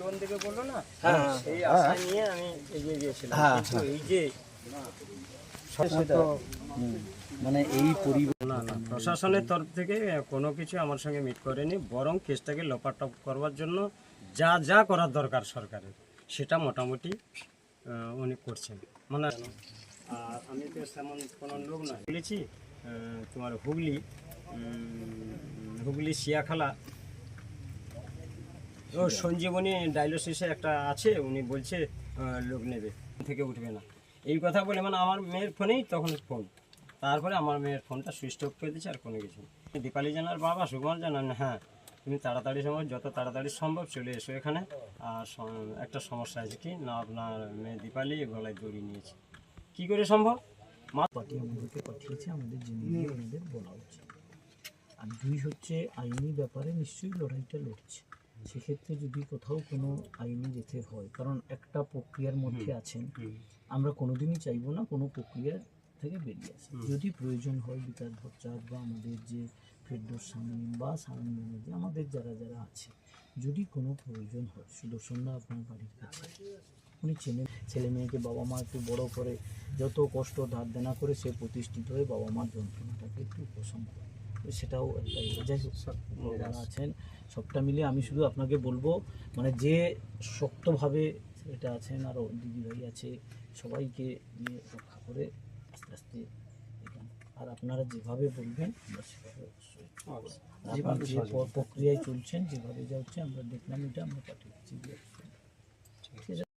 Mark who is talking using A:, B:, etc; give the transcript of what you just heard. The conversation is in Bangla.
A: লোন দেবে বলল না?
B: হ্যাঁ।
A: সেই আশা নিয়ে আমি এগিয়ে গিয়েছিলাম।
B: হ্যাঁ,
A: এই যে
B: মানে এই পরিবেশ
A: না না প্রশাসনের তরফ থেকে কোনো কিছু আমার সঙ্গে মিট করেনি বরং কেসটাকে লোপাটপ করবার জন্য যা যা করার দরকার সরকারের সেটা মোটামুটি উনি করছেন। মানে আর আমি তো তেমন কোনো লোক নয় বলেছি তোমার হুগলি হুগলি শিয়াখালা ও, সঞ্জীবনী ডায়ালিসিসে একটা আছে, উনি বলছে লোক নেবে, থেকে উঠবে না। এই কথা বলে মানে আমার মেয়ের ফোনেই তখন ফোন। তারপরে আমার মেয়ের ফোনটা সুইচ অফ করে দিচ্ছে আর কোনো কিছু। দীপালি জানার বাবা, সুকুমার জানান হ্যাঁ তুমি তাড়াতাড়ি সময়, যত তাড়াতাড়ি সম্ভব চলে এসো এখানে। আর একটা সমস্যা আছে কি, না আপনার মেয়ে দীপালি গলায় দড়ি নিয়েছে। কি করে সম্ভব? মা
B: পাঠিয়েছে, আমাদের বলা উচিত। আর দুই হচ্ছে, আইনি ব্যাপারে নিশ্চয়ই লড়াইটা লড়ছে। সেক্ষেত্রে যদি কোথাও কোনো আইনি যেতে হয় কারণ একটা প্রক্রিয়ার মধ্যে আছেন আমরা কোনোদিনই চাইব না কোনো প্রক্রিয়া থেকে বেরিয়ে আসে। যদি প্রয়োজন হয় বিকাশ ভট্টাচার্য বা আমাদের যে ফেরদৌস শামীম বা শামীম ব্যানার্জি আমাদের যারা যারা আছে যদি কোনো প্রয়োজন হয় সুদর্শনরা আপনার বাড়ির কাছে উনি চেনেন ছেলে মেয়েকে বাবা মা একটু বড় করে যত কষ্ট ধার দেনা করে সে প্রতিষ্ঠিত হয়ে বাবা মার যন্ত্রণাটাকে একটু উপশম করে। সেটাও ইয়ে। যাই হোক যারা আছেন সবটা মিলিয়ে আমি শুধু আপনাকে বলব মানে যে শক্তভাবে এটা আছেন আরও দিদিভাই আছে সবাইকে নিয়ে রক্ষা করে আস্তে আস্তে আর আপনারা যেভাবে বলবেন আমরা সেভাবে অবশ্যই প- প্রক্রিয়ায় চলছেন যেভাবে যা হচ্ছে আমরা দেখলাম এটা আমরা পাঠিয়ে পাঠিয়েছি